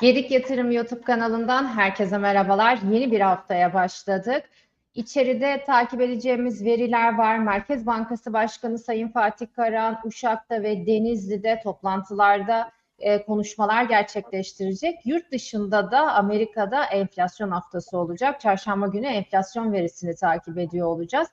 Gedik Yatırım YouTube kanalından herkese merhabalar. Yeni bir haftaya başladık. İçeride takip edeceğimiz veriler var. Merkez Bankası Başkanı Sayın Fatih Karahan, Uşak'ta ve Denizli'de toplantılarda e, konuşmalar gerçekleştirecek. Yurt dışında da Amerika'da enflasyon haftası olacak. Çarşamba günü enflasyon verisini takip ediyor olacağız.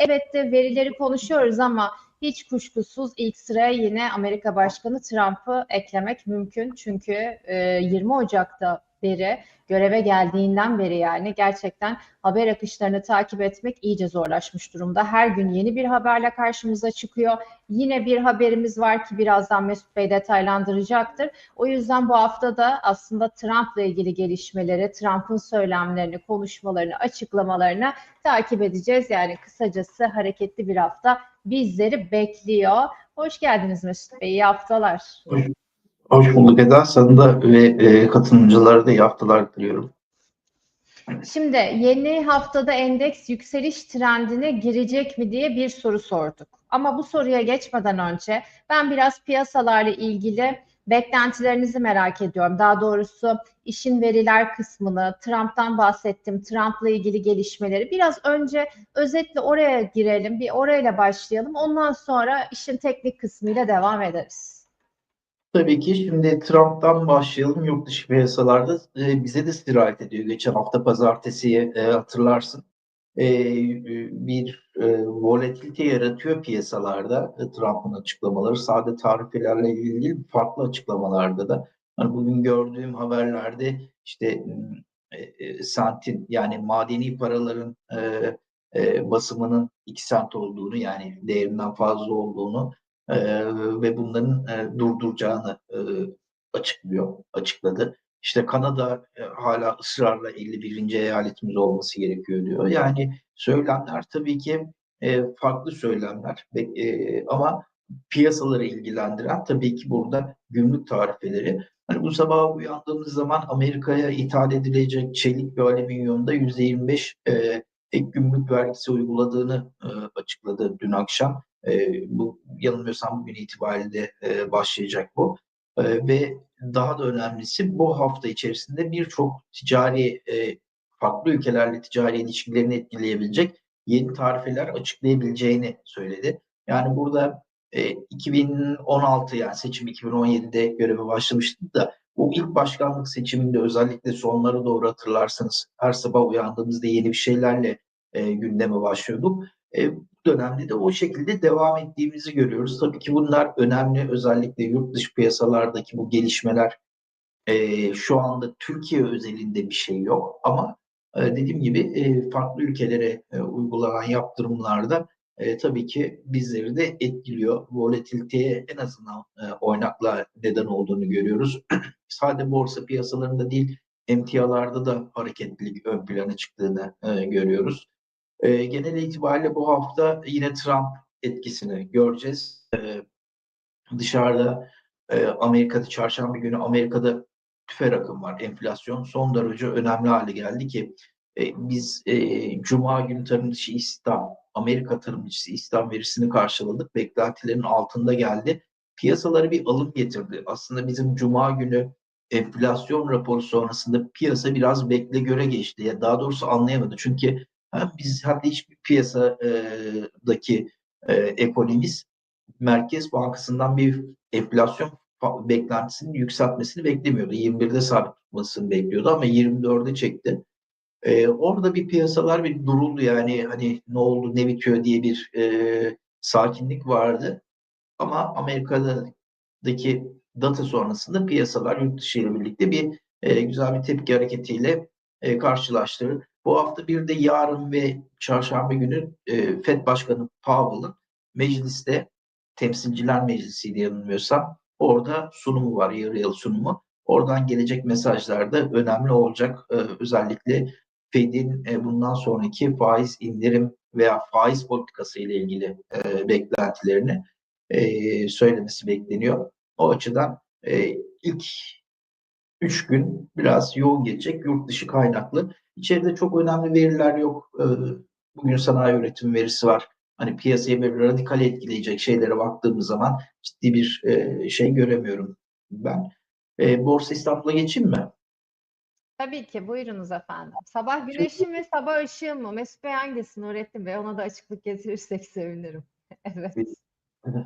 Elbette verileri konuşuyoruz ama hiç kuşkusuz ilk sıraya yine Amerika Başkanı Trump'ı eklemek mümkün. Çünkü e, 20 Ocak'ta beri göreve geldiğinden beri yani gerçekten haber akışlarını takip etmek iyice zorlaşmış durumda. Her gün yeni bir haberle karşımıza çıkıyor. Yine bir haberimiz var ki birazdan Mesut Bey detaylandıracaktır. O yüzden bu hafta da aslında Trump'la ilgili gelişmeleri, Trump'ın söylemlerini, konuşmalarını, açıklamalarını takip edeceğiz. Yani kısacası hareketli bir hafta bizleri bekliyor. Hoş geldiniz Mesut Bey, iyi haftalar. Hoş, hoş bulduk Eda. Sana da ve e, katılımcılara da iyi haftalar diliyorum. Şimdi yeni haftada endeks yükseliş trendine girecek mi diye bir soru sorduk. Ama bu soruya geçmeden önce ben biraz piyasalarla ilgili beklentilerinizi merak ediyorum. Daha doğrusu işin veriler kısmını, Trump'tan bahsettim, Trump'la ilgili gelişmeleri. Biraz önce özetle oraya girelim, bir orayla başlayalım. Ondan sonra işin teknik kısmıyla devam ederiz. Tabii ki şimdi Trump'tan başlayalım. Yurt dışı piyasalarda e, bize de sirayet ediyor. Geçen hafta pazartesiye hatırlarsın. E, bir e, volatilite yaratıyor piyasalarda e, Trump'ın açıklamaları. Sade tarifelerle ilgili farklı açıklamalarda da. Hani bugün gördüğüm haberlerde işte sentin yani madeni paraların basımının 2 sent olduğunu yani değerinden fazla olduğunu ve bunların durduracağını açıklıyor, açıkladı. İşte Kanada e, hala ısrarla 51. eyaletimiz olması gerekiyor diyor. Yani söylemler tabii ki e, farklı söylemler e, ama piyasaları ilgilendiren tabii ki burada gümrük tarifeleri. Hani bu sabah uyandığımız zaman Amerika'ya ithal edilecek çelik ve alüminyumda %25 e, ek gümrük vergisi uyguladığını e, açıkladı dün akşam. E, bu yanılmıyorsam bugün itibariyle e, başlayacak bu. E, ve daha da önemlisi bu hafta içerisinde birçok ticari e, farklı ülkelerle ticari ilişkilerini etkileyebilecek yeni tarifeler açıklayabileceğini söyledi. Yani burada e, 2016 yani seçim 2017'de göreve başlamıştı da bu ilk başkanlık seçiminde özellikle sonlara doğru hatırlarsanız her sabah uyandığımızda yeni bir şeylerle e, gündeme başlıyorduk. E, dönemde de o şekilde devam ettiğimizi görüyoruz. Tabii ki bunlar önemli özellikle yurt dışı piyasalardaki bu gelişmeler e, şu anda Türkiye özelinde bir şey yok ama e, dediğim gibi e, farklı ülkelere e, uygulanan yaptırımlarda e, tabii ki bizleri de etkiliyor. Volatiliteye en azından e, oynakla neden olduğunu görüyoruz. Sadece borsa piyasalarında değil, emtialarda da hareketlilik ön plana çıktığını e, görüyoruz. E, genel itibariyle bu hafta yine Trump etkisini göreceğiz. E, dışarıda e, Amerika'da çarşamba günü Amerika'da tüfe rakım var. Enflasyon son derece önemli hale geldi ki e, biz e, Cuma günü tarım dışı istihdam, Amerika tarım dışı istihdam verisini karşıladık. Beklentilerin altında geldi. Piyasaları bir alım getirdi. Aslında bizim Cuma günü enflasyon raporu sonrasında piyasa biraz bekle göre geçti. Ya daha doğrusu anlayamadı. Çünkü hem biz hem de hiçbir piyasadaki e, ekonomist Merkez Bankası'ndan bir enflasyon beklentisinin yükseltmesini beklemiyordu. 21'de sabit tutmasını bekliyordu ama 24'e çekti. Ee, orada bir piyasalar bir duruldu yani hani ne oldu ne bitiyor diye bir e, sakinlik vardı. Ama Amerika'daki data sonrasında piyasalar yurt dışı ile birlikte bir e, güzel bir tepki hareketiyle e, karşılaştı. Bu hafta bir de yarın ve çarşamba günü e, FED Başkanı Powell'ın mecliste Temsilciler Meclisi diye yanılmıyorsam orada sunumu var, yarı yıl sunumu. Oradan gelecek mesajlar da önemli olacak. Ee, özellikle Fed'in e, bundan sonraki faiz indirim veya faiz politikası ile ilgili e, beklentilerini e, söylemesi bekleniyor. O açıdan e, ilk üç gün biraz yoğun geçecek yurt dışı kaynaklı. İçeride çok önemli veriler yok. E, bugün sanayi üretim verisi var hani piyasayı böyle radikal etkileyecek şeylere baktığımız zaman ciddi bir e, şey göremiyorum ben. E, Borsa İstanbul'a geçeyim mi? Tabii ki buyurunuz efendim. Sabah güneşi mi, sabah ışığı mı? Mesut Bey hangisi Nurettin Bey? Ona da açıklık getirirsek sevinirim. Evet.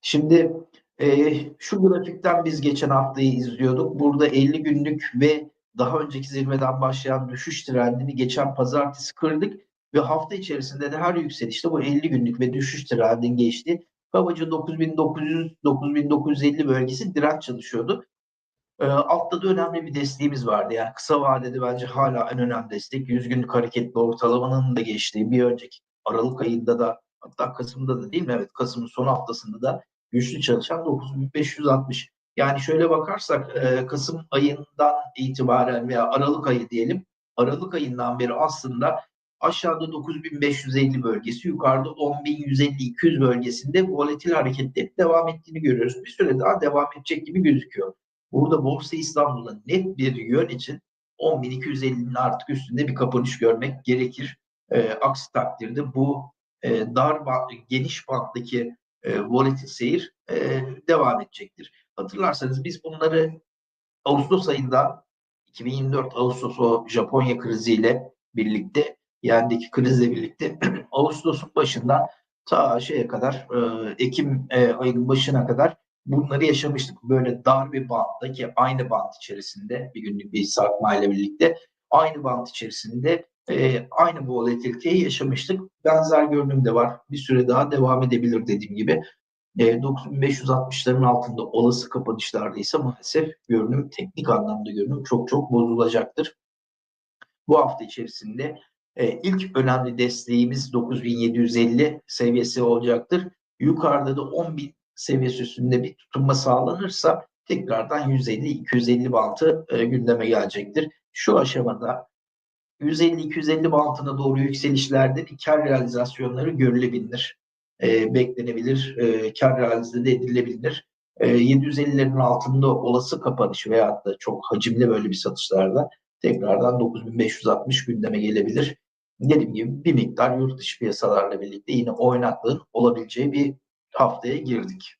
Şimdi e, şu grafikten biz geçen haftayı izliyorduk. Burada 50 günlük ve daha önceki zirveden başlayan düşüş trendini geçen pazartesi kırdık ve hafta içerisinde de her yükselişte bu 50 günlük ve düşüş trendin geçti. Kabaca 9900-9950 bölgesi direnç çalışıyordu. E, altta da önemli bir desteğimiz vardı. Yani kısa vadede bence hala en önemli destek 100 günlük hareketli ortalamanın da geçtiği bir önceki Aralık ayında da hatta Kasım'da da değil mi? Evet Kasım'ın son haftasında da güçlü çalışan 9560. Yani şöyle bakarsak Kasım ayından itibaren veya Aralık ayı diyelim. Aralık ayından beri aslında aşağıda 9550 bölgesi, yukarıda 10150-200 bölgesinde volatil hareketlerin devam ettiğini görüyoruz. Bir süre daha devam edecek gibi gözüküyor. Burada Borsa İstanbul'da net bir yön için 10.250'nin artık üstünde bir kapanış görmek gerekir. E, aksi takdirde bu e, dar geniş banttaki e, volatil seyir e, devam edecektir. Hatırlarsanız biz bunları Ağustos ayında 2024 Ağustos o Japonya kriziyle birlikte yendeki krizle birlikte Ağustos'un başından ta şeye kadar e, Ekim e, ayının başına kadar bunları yaşamıştık. Böyle dar bir bantta ki aynı bant içerisinde bir günlük bir sarkma ile birlikte aynı bant içerisinde e, aynı volatiliteyi yaşamıştık. Benzer görünüm de var. Bir süre daha devam edebilir dediğim gibi. E, 9560'ların altında olası kapanışlarda ise maalesef görünüm teknik anlamda görünüm çok çok bozulacaktır. Bu hafta içerisinde e, ilk önemli desteğimiz 9750 seviyesi olacaktır. Yukarıda da 10.000 seviyesi üstünde bir tutunma sağlanırsa tekrardan 150-250 bantı e, gündeme gelecektir. Şu aşamada 150-250 bantına doğru yükselişlerde kar realizasyonları görülebilir. E, beklenebilir, e, kar realize de edilebilir. E, 750'lerin altında olası kapanış veyahut da çok hacimli böyle bir satışlarda tekrardan 9560 gündeme gelebilir. Dediğim gibi bir miktar yurt dışı piyasalarla birlikte yine oynaklığın olabileceği bir haftaya girdik.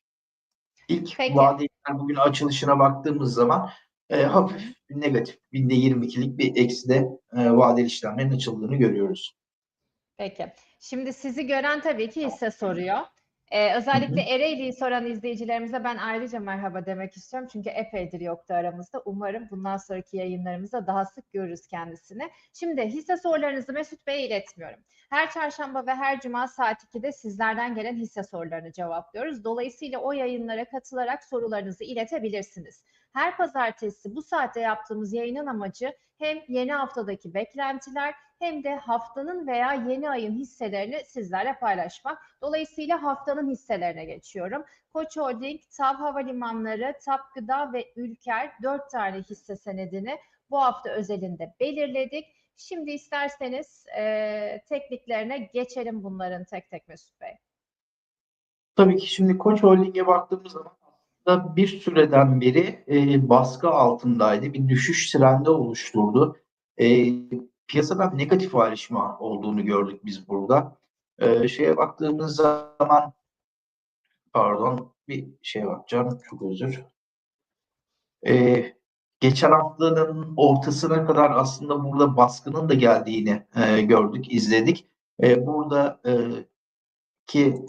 İlk Peki. vadeliler bugün açılışına baktığımız zaman e, hafif negatif binde 22'lik bir ekside e, vadeli işlemlerin açıldığını görüyoruz. Peki. Şimdi sizi gören tabii ki hisse soruyor. Ee, özellikle Ereğli'yi soran izleyicilerimize ben ayrıca merhaba demek istiyorum. Çünkü epeydir yoktu aramızda. Umarım bundan sonraki yayınlarımızda daha sık görürüz kendisini. Şimdi hisse sorularınızı Mesut Bey'e iletmiyorum. Her çarşamba ve her cuma saat 2'de sizlerden gelen hisse sorularını cevaplıyoruz. Dolayısıyla o yayınlara katılarak sorularınızı iletebilirsiniz. Her pazartesi bu saatte yaptığımız yayının amacı hem yeni haftadaki beklentiler hem de haftanın veya yeni ayın hisselerini sizlerle paylaşmak. Dolayısıyla haftanın hisselerine geçiyorum. Koç Holding, TAV Havalimanları, TAP Gıda ve Ülker 4 tane hisse senedini bu hafta özelinde belirledik. Şimdi isterseniz e, tekniklerine geçelim bunların tek tek Mesut Bey. Tabii ki şimdi Koç Holding'e baktığımız zaman aslında bir süreden beri e, baskı altındaydı. Bir düşüş trendi oluşturdu. E, piyasadan negatif ayrışma olduğunu gördük biz burada. E, şeye baktığımız zaman pardon bir şeye bakacağım çok özür. E, geçen haftanın ortasına kadar aslında burada baskının da geldiğini e, gördük, izledik. E, burada e, ki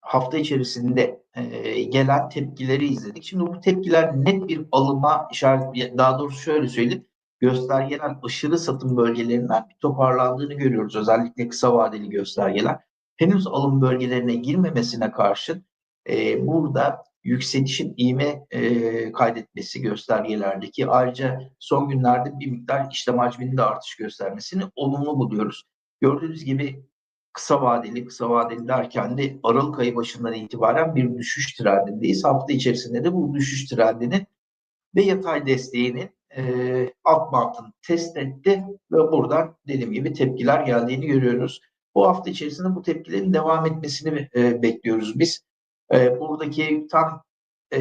hafta içerisinde e, gelen tepkileri izledik. Şimdi bu tepkiler net bir alıma işaret, daha doğrusu şöyle söyleyeyim, göstergeler aşırı satım bölgelerinden bir toparlandığını görüyoruz. Özellikle kısa vadeli göstergeler. Henüz alım bölgelerine girmemesine karşın e, burada yükselişin ivme e, kaydetmesi göstergelerdeki ayrıca son günlerde bir miktar işlem hacminde artış göstermesini olumlu buluyoruz. Gördüğünüz gibi kısa vadeli, kısa vadeli derken de Aralık ayı başından itibaren bir düşüş trendindeyiz. Hafta içerisinde de bu düşüş trendinin ve yatay desteğinin e, alt bantını test etti ve buradan dediğim gibi tepkiler geldiğini görüyoruz. Bu hafta içerisinde bu tepkilerin devam etmesini e, bekliyoruz biz. E, buradaki tam e,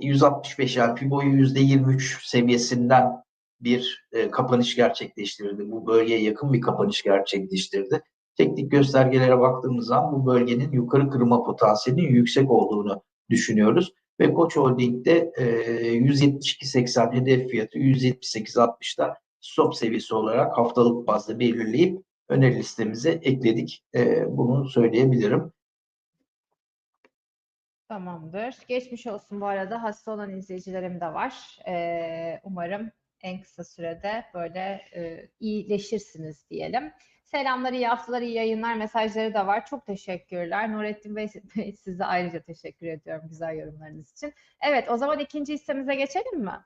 165 yani Fibo'yu %23 seviyesinden bir e, kapanış gerçekleştirdi. Bu bölgeye yakın bir kapanış gerçekleştirdi. Teknik göstergelere baktığımız zaman bu bölgenin yukarı kırma potansiyelinin yüksek olduğunu düşünüyoruz. Ve Koç Holding'de e, 172.80 hedef fiyatı 178.60'da stop seviyesi olarak haftalık bazda belirleyip öneri listemize ekledik. E, bunu söyleyebilirim. Tamamdır. Geçmiş olsun bu arada. Hasta olan izleyicilerim de var. Ee, umarım en kısa sürede böyle e, iyileşirsiniz diyelim. Selamlar, iyi haftalar, iyi yayınlar mesajları da var. Çok teşekkürler. Nurettin Bey, size ayrıca teşekkür ediyorum güzel yorumlarınız için. Evet, o zaman ikinci hissemize geçelim mi?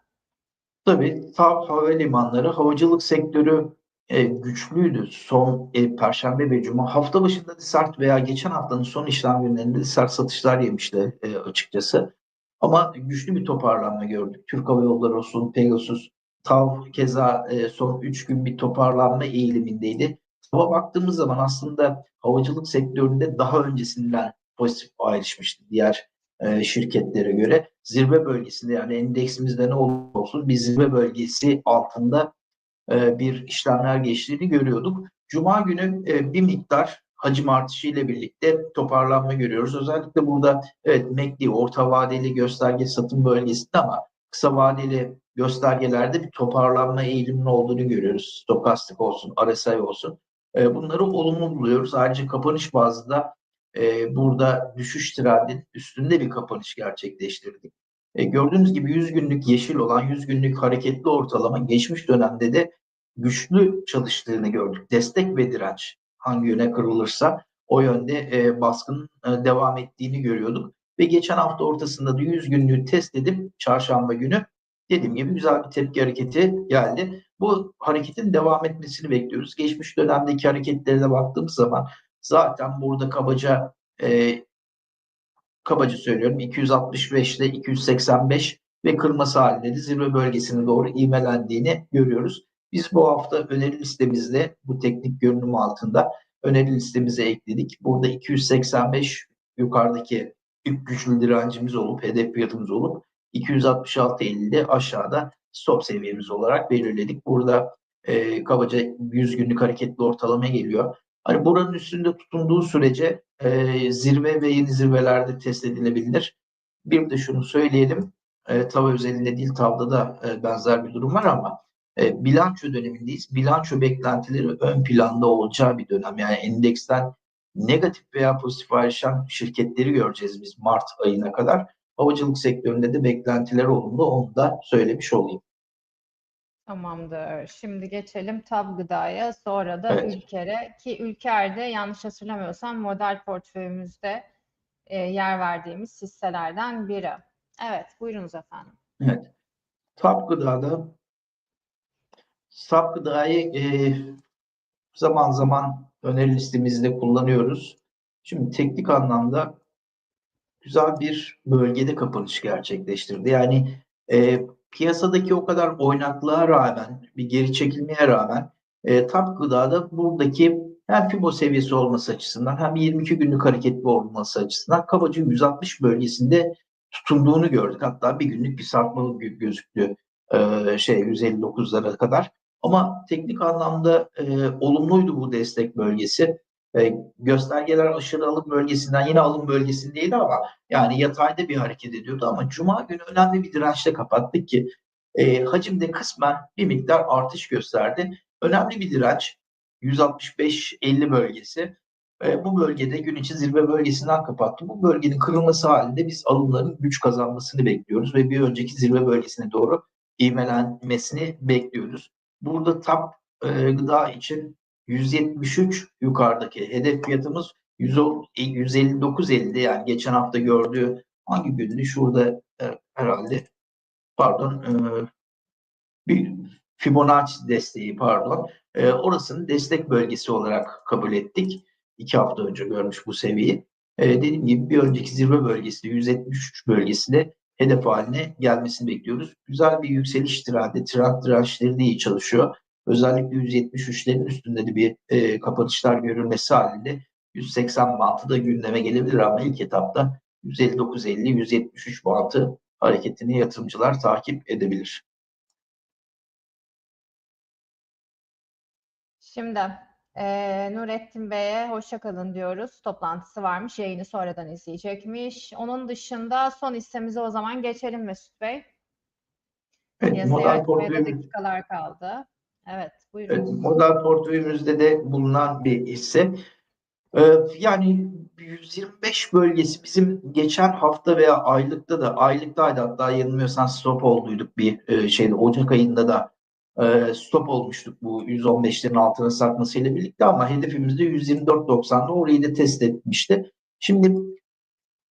Tabii TAV havalimanları havacılık sektörü e, güçlüydü. Son e, Perşembe ve Cuma hafta başında da sert veya geçen haftanın son işlem günlerinde de sert satışlar yemişti e, açıkçası. Ama güçlü bir toparlanma gördük. Türk Hava Yolları olsun, Pegasus, TAV keza e, son 3 gün bir toparlanma eğilimindeydi. TAV'a baktığımız zaman aslında havacılık sektöründe daha öncesinden pozitif ayrışmıştı diğer e, şirketlere göre. Zirve bölgesinde yani endeksimizde ne olursa olsun bir zirve bölgesi altında e, bir işlemler geçtiğini görüyorduk. Cuma günü e, bir miktar hacim artışı ile birlikte toparlanma görüyoruz. Özellikle burada evet MACD orta vadeli gösterge satım bölgesinde ama kısa vadeli göstergelerde bir toparlanma eğiliminin olduğunu görüyoruz. Stokastik olsun, RSI olsun. E, bunları olumlu buluyoruz. Ayrıca kapanış bazında e, burada düşüş trendin üstünde bir kapanış gerçekleştirdik. E, gördüğünüz gibi 100 günlük yeşil olan 100 günlük hareketli ortalama geçmiş dönemde de güçlü çalıştığını gördük. Destek ve direnç hangi yöne kırılırsa o yönde e, baskının e, devam ettiğini görüyorduk. Ve geçen hafta ortasında da 100 günlüğü test edip çarşamba günü dediğim gibi güzel bir tepki hareketi geldi. Bu hareketin devam etmesini bekliyoruz. Geçmiş dönemdeki hareketlerine baktığımız zaman zaten burada kabaca e, kabaca söylüyorum 265 ile 285 ve kırması halinde de zirve bölgesine doğru ivmelendiğini görüyoruz. Biz bu hafta öneri listemizde bu teknik görünüm altında öneri listemize ekledik. Burada 285 yukarıdaki ilk güçlü direncimiz olup hedef fiyatımız olup 266.50'de aşağıda stop seviyemiz olarak belirledik. Burada e, kabaca 100 günlük hareketli ortalama geliyor. Hani buranın üstünde tutunduğu sürece e, zirve ve yeni zirvelerde test edilebilir. Bir de şunu söyleyelim. E, tava özelinde değil tavda da e, benzer bir durum var ama e, bilanço dönemindeyiz. Bilanço beklentileri ön planda olacağı bir dönem. Yani endeksten negatif veya pozitif ayrışan şirketleri göreceğiz biz Mart ayına kadar. Havacılık sektöründe de beklentiler olumlu. Onu da söylemiş olayım. Tamamdır. Şimdi geçelim TAV Gıda'ya, sonra da Evet. Ülker'e ki Ülker'de yanlış hatırlamıyorsam model portföyümüzde e, yer verdiğimiz hisselerden biri. Evet, buyurunuz efendim. Evet. Tap gıdada sap gıdayı e, zaman zaman öneri listemizde kullanıyoruz. Şimdi teknik anlamda güzel bir bölgede kapanış gerçekleştirdi. Yani e, piyasadaki o kadar oynaklığa rağmen, bir geri çekilmeye rağmen e, tap gıdada buradaki hem FIBO seviyesi olması açısından hem 22 günlük hareketli olması açısından kabaca 160 bölgesinde tutunduğunu gördük. Hatta bir günlük bir sarkmalık gö- gözüktü e, şey 159'lara kadar. Ama teknik anlamda e, olumluydu bu destek bölgesi. E, göstergeler aşırı alım bölgesinden yine alım bölgesindeydi ama yani yatayda bir hareket ediyordu ama Cuma günü önemli bir dirençle kapattık ki e, hacimde kısmen bir miktar artış gösterdi. Önemli bir direnç 165-50 bölgesi. E, bu bölgede gün içi zirve bölgesinden kapattı. Bu bölgenin kırılması halinde biz alımların güç kazanmasını bekliyoruz ve bir önceki zirve bölgesine doğru ivmelenmesini bekliyoruz. Burada tap e, gıda için 173 yukarıdaki hedef fiyatımız 159.50'de yani geçen hafta gördüğü hangi gündü? Şurada e, herhalde pardon e, bir Fibonacci desteği pardon. E, orasını destek bölgesi olarak kabul ettik. İki hafta önce görmüş bu seviyeyi. E, dediğim gibi bir önceki zirve bölgesi 173 bölgesinde hedef haline gelmesini bekliyoruz. Güzel bir yükseliş trendi, trend dirençleri de iyi çalışıyor. Özellikle 173'lerin üstünde de bir e, kapanışlar görülmesi halinde 180 bantı da gündeme gelebilir ama ilk etapta 159.50-173 bantı hareketini yatırımcılar takip edebilir. Şimdi Ee, Nurettin Bey'e hoşça kalın diyoruz. Toplantısı varmış. Yayını sonradan izleyecekmiş. Onun dışında son hissemize o zaman geçelim Mesut Bey. Evet, Piyasayı model portföyümüz, dakikalar kaldı. Evet, buyurun. evet, model portföyümüzde de bulunan bir hisse. Ee, yani 125 bölgesi bizim geçen hafta veya aylıkta da aylıktaydı hatta yanılmıyorsam stop olduyduk bir e, şeyde Ocak ayında da e, stop olmuştuk bu 115'lerin altına sarkmasıyla birlikte ama hedefimiz de 124.90'da orayı da test etmişti. Şimdi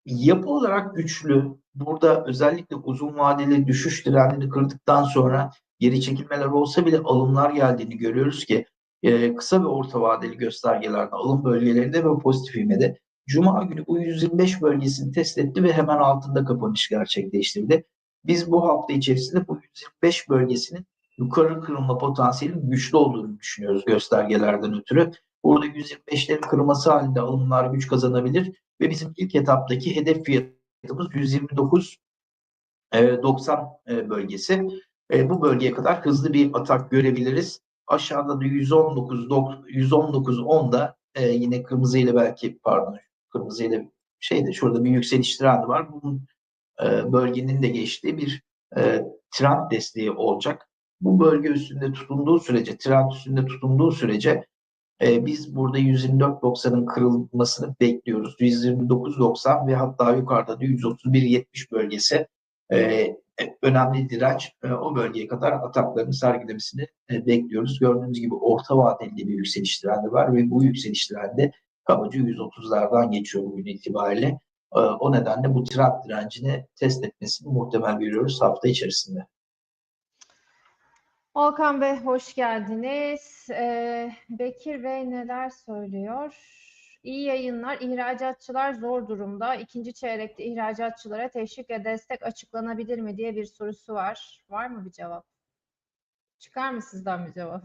yapı olarak güçlü. Burada özellikle uzun vadeli düşüş trendini kırdıktan sonra geri çekilmeler olsa bile alımlar geldiğini görüyoruz ki e, kısa ve orta vadeli göstergelerde alım bölgelerinde ve pozitif ivmede Cuma günü bu 125 bölgesini test etti ve hemen altında kapanış gerçekleştirdi. Biz bu hafta içerisinde bu 125 bölgesinin yukarı kırılma potansiyelinin güçlü olduğunu düşünüyoruz göstergelerden ötürü. Burada 125'lerin kırılması halinde alımlar güç kazanabilir ve bizim ilk etaptaki hedef fiyatımız 129 e, 90 e, bölgesi. E, bu bölgeye kadar hızlı bir atak görebiliriz. Aşağıda da 119 dok- 119 10'da e, yine kırmızı ile belki pardon kırmızı ile şeyde şurada bir yükseliş trendi var. Bunun e, bölgenin de geçtiği bir e, trend desteği olacak. Bu bölge üstünde tutunduğu sürece, trend üstünde tutunduğu sürece e, biz burada 124.90'ın kırılmasını bekliyoruz. 129.90 ve hatta yukarıda da 131.70 bölgesi e, önemli direnç. E, o bölgeye kadar ataklarını sergilemesini e, bekliyoruz. Gördüğünüz gibi orta vadeli bir yükseliş trendi var ve bu yükseliş trendi kabaca 130'lardan geçiyor bugün itibariyle. E, o nedenle bu trend direncini test etmesini muhtemel görüyoruz hafta içerisinde. Volkan Bey hoş geldiniz. Ee, Bekir Bey neler söylüyor? İyi yayınlar. İhracatçılar zor durumda. İkinci çeyrekte ihracatçılara teşvik ve destek açıklanabilir mi diye bir sorusu var. Var mı bir cevap? Çıkar mı sizden bir cevap?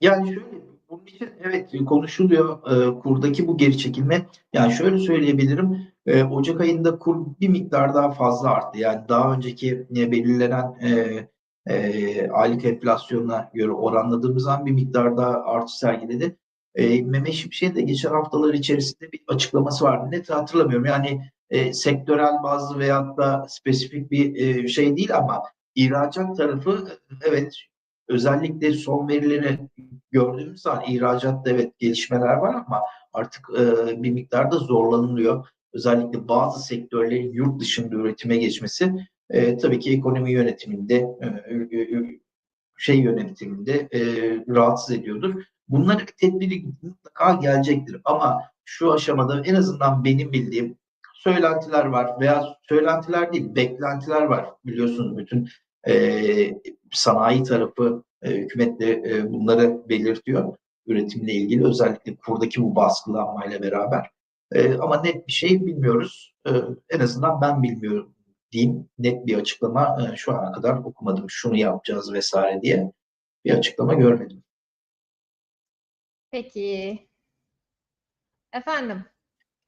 Yani şöyle, bunun için evet konuşuluyor e, kurdaki bu geri çekilme. Yani şöyle söyleyebilirim, e, Ocak ayında kur bir miktar daha fazla arttı. Yani daha önceki e, belirlenen e, e, aylık enflasyona göre oranladığımız zaman bir miktar daha artış sergiledi. E, Mehmet Şimşek'in de geçen haftalar içerisinde bir açıklaması vardı. Net hatırlamıyorum. Yani e, sektörel bazı veyahut da spesifik bir e, şey değil ama ihracat tarafı evet özellikle son verileri gördüğümüz zaman ihracatta evet gelişmeler var ama artık e, bir miktarda zorlanılıyor. Özellikle bazı sektörlerin yurt dışında üretime geçmesi e, tabii ki ekonomi yönetiminde e, şey yönetiminde e, rahatsız ediyordur. Bunların bir tedbiri mutlaka gelecektir ama şu aşamada en azından benim bildiğim söylentiler var veya söylentiler değil beklentiler var biliyorsunuz bütün e, sanayi tarafı e, hükümetle e, bunları belirtiyor üretimle ilgili özellikle kurdaki bu baskılanmayla beraber. E, ama net bir şey bilmiyoruz. E, en azından ben bilmiyorum diyeyim. Net bir açıklama e, şu ana kadar okumadım. Şunu yapacağız vesaire diye bir açıklama görmedim. Peki. Efendim,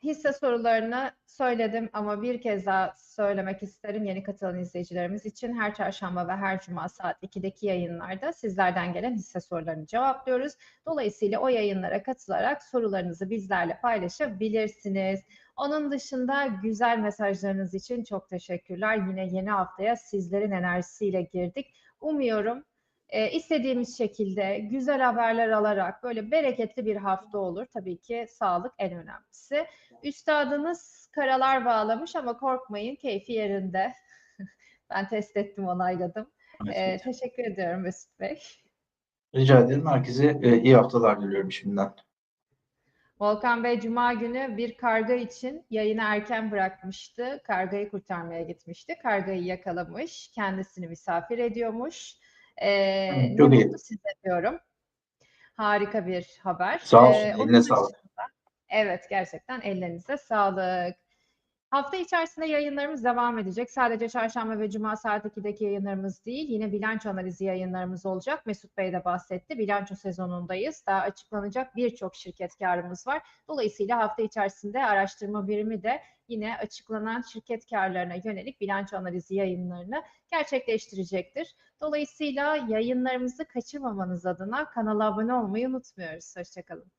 hisse sorularını söyledim ama bir kez daha söylemek isterim yeni katılan izleyicilerimiz için. Her çarşamba ve her cuma saat 2'deki yayınlarda sizlerden gelen hisse sorularını cevaplıyoruz. Dolayısıyla o yayınlara katılarak sorularınızı bizlerle paylaşabilirsiniz. Onun dışında güzel mesajlarınız için çok teşekkürler. Yine yeni haftaya sizlerin enerjisiyle girdik. Umuyorum e, istediğimiz şekilde güzel haberler alarak böyle bereketli bir hafta olur. Tabii ki sağlık en önemlisi. Üstadınız karalar bağlamış ama korkmayın keyfi yerinde. ben test ettim, onayladım. E, teşekkür ediyorum Mesut Bey. Rica ederim. Herkese e, iyi haftalar diliyorum şimdiden. Volkan Bey Cuma günü bir karga için yayını erken bırakmıştı. Kargayı kurtarmaya gitmişti. Kargayı yakalamış. Kendisini misafir ediyormuş. Ee, çok ne iyi. size diyorum. Harika bir haber. Sağ olsun. Ee, Eline sağlık. Evet gerçekten ellerinize sağlık. Hafta içerisinde yayınlarımız devam edecek. Sadece çarşamba ve cuma saat 2'deki yayınlarımız değil, yine bilanço analizi yayınlarımız olacak. Mesut Bey de bahsetti. Bilanço sezonundayız. Daha açıklanacak birçok şirket karımız var. Dolayısıyla hafta içerisinde araştırma birimi de yine açıklanan şirket karlarına yönelik bilanço analizi yayınlarını gerçekleştirecektir. Dolayısıyla yayınlarımızı kaçırmamanız adına kanala abone olmayı unutmuyoruz. Hoşçakalın.